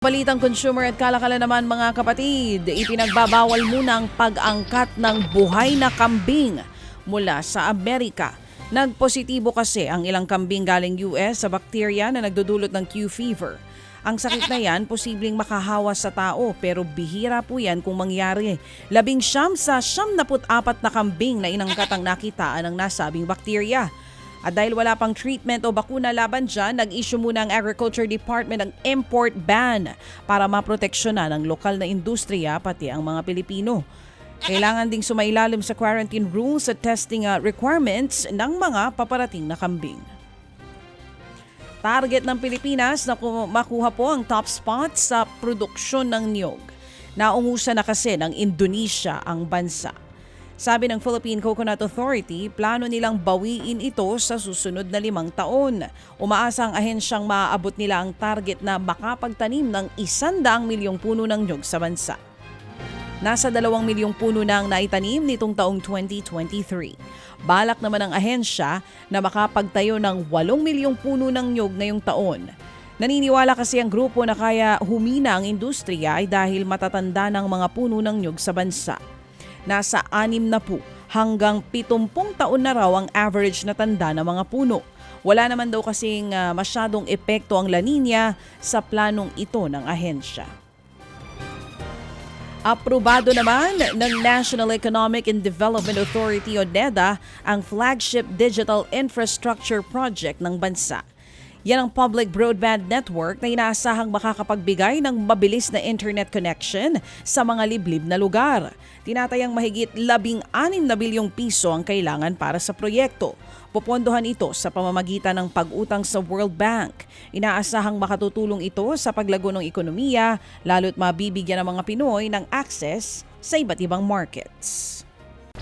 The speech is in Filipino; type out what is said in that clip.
Balitang consumer at kalakala naman mga kapatid, ipinagbabawal muna ang pag-angkat ng buhay na kambing mula sa Amerika. Nagpositibo kasi ang ilang kambing galing US sa bakterya na nagdudulot ng Q fever. Ang sakit na yan, posibleng makahawa sa tao pero bihira po yan kung mangyari. Labing siyam sa siyam na kambing na inangkat ang nakitaan ng nasabing bakterya. At dahil wala pang treatment o bakuna laban dyan, nag-issue muna ang Agriculture Department ng import ban para maproteksyonan ang lokal na industriya pati ang mga Pilipino. Kailangan ding sumailalim sa quarantine rules at testing uh, requirements ng mga paparating na kambing. Target ng Pilipinas na ku- makuha po ang top spot sa produksyon ng niyog. Naungusan na kasi ng Indonesia ang bansa. Sabi ng Philippine Coconut Authority, plano nilang bawiin ito sa susunod na limang taon. Umaasa ang ahensyang maaabot nila ang target na makapagtanim ng isandaang milyong puno ng nyog sa bansa. Nasa dalawang milyong puno na ang naitanim nitong taong 2023. Balak naman ang ahensya na makapagtayo ng 8 milyong puno ng nyog ngayong taon. Naniniwala kasi ang grupo na kaya humina ang industriya ay dahil matatanda ng mga puno ng nyog sa bansa. Nasa anim na po hanggang 70 taon na raw ang average na tanda ng mga puno. Wala naman daw kasing ah, masyadong epekto ang La Nina sa planong ito ng ahensya. Aprobado naman ng National Economic and Development Authority o NEDA ang flagship digital infrastructure project ng bansa. Yan ang public broadband network na inaasahang makakapagbigay ng mabilis na internet connection sa mga liblib na lugar. Tinatayang mahigit 16 na bilyong piso ang kailangan para sa proyekto. Popondohan ito sa pamamagitan ng pag-utang sa World Bank. Inaasahang makatutulong ito sa paglago ng ekonomiya, lalo't mabibigyan ng mga Pinoy ng access sa iba't ibang markets.